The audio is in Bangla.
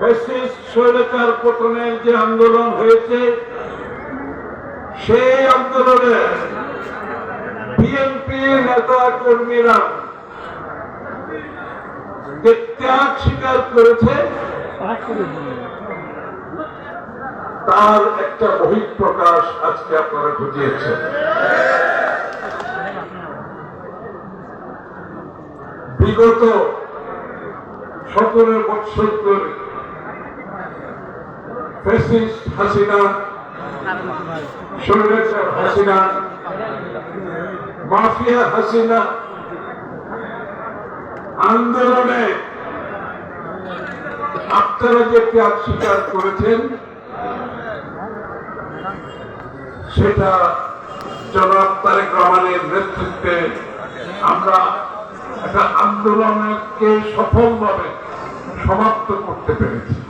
ফ্যাসিস্ট পতনের যে আন্দোলন হয়েছে, সেই আন্দোলনে বিএনপি নেতা কর্মীরা ত্যাগ স্বীকার করেছে, তার একটা বহিঃপ্রকাশ আজকে আপনারা ঘটিয়েছেন। বিগত সতেরো বৎসর ধরে হাসিনা হাসিনা মাফিয়া হাসিনা আন্দোলনে আপনারা যে ত্যাগ স্বীকার করেছেন, সেটা জনাব তারেক রহমানের নেতৃত্বে আমরা একটা আন্দোলনকে সফলভাবে সমাপ্ত করতে পেরেছি।